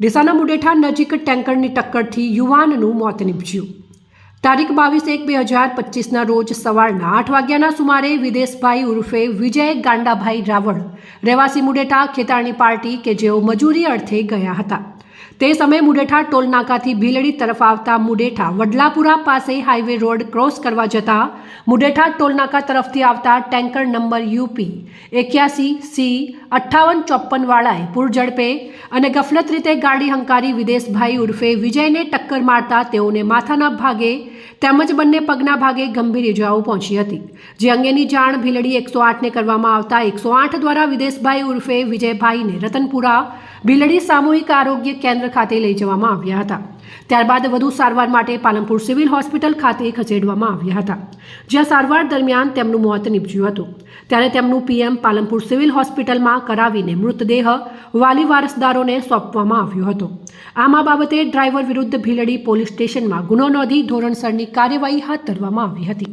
ડીસાના મુડેઠા નજીક ટેન્કરની ટક્કરથી યુવાનનું મોત નીપજ્યું. તારીખ બાવીસ એક બે હજાર પચીસના રોજ સવારના આઠ વાગ્યાના સુમારે વિદેશભાઈ ઉર્ફે વિજય ગાંડાભાઈ રાવળ, રહેવાસી મુડેઠા ખેતાળની પાર્ટી કે જેઓ મજૂરી અર્થે ગયા હતા. તે સમયે મુડેઠા ટોલનાકાથી ભીલડી તરફ આવતા મુડેઠા વડલાપુરા પાસે હાઈવે રોડ ક્રોસ કરવા જતા મુડેઠા ટોલનાકા તરફથી આવતા ટેન્કર નંબર યુપી એક્યાસી સી અઠ્ઠાવન ચોપ્પનવાળાએ પૂરઝડપે અને ગફલત રીતે ગાડી હંકારી વિદેશભાઈ ઉર્ફે વિજયને ટક્કર મારતા તેઓને માથાના ભાગે તેમજ બંને પગના ભાગે ગંભીર ઇજાઓ પહોંચી હતી. જે અંગેની જાણ ભીલડી એકસો આઠને કરવામાં આવતા એકસો આઠ દ્વારા વિદેશભાઈ ઉર્ફે વિજયભાઈને રતનપુરા ભીલડી સામૂહિક આરોગ્ય કેન્દ્ર ખાતે લઈ જવામાં આવ્યા હતા. ત્યારબાદ વધુ સારવાર માટે પાલનપુર સિવિલ હોસ્પિટલ ખાતે ખસેડવામાં આવ્યા હતા. જ્યાં સારવાર દરમિયાન તેમનું મોત નીપજ્યું હતું. ત્યારે તેમનું પીએમ પાલનપુર સિવિલ હોસ્પિટલમાં કરાવીને મૃતદેહ વાલી વારસદારોને સોંપવામાં આવ્યો હતો. આમ બાબતે ડ્રાઈવર વિરુદ્ધ ભીલડી પોલીસ સ્ટેશનમાં ગુનો નોંધી ધોરણસરની કાર્યવાહી હાથ ધરવામાં આવી હતી.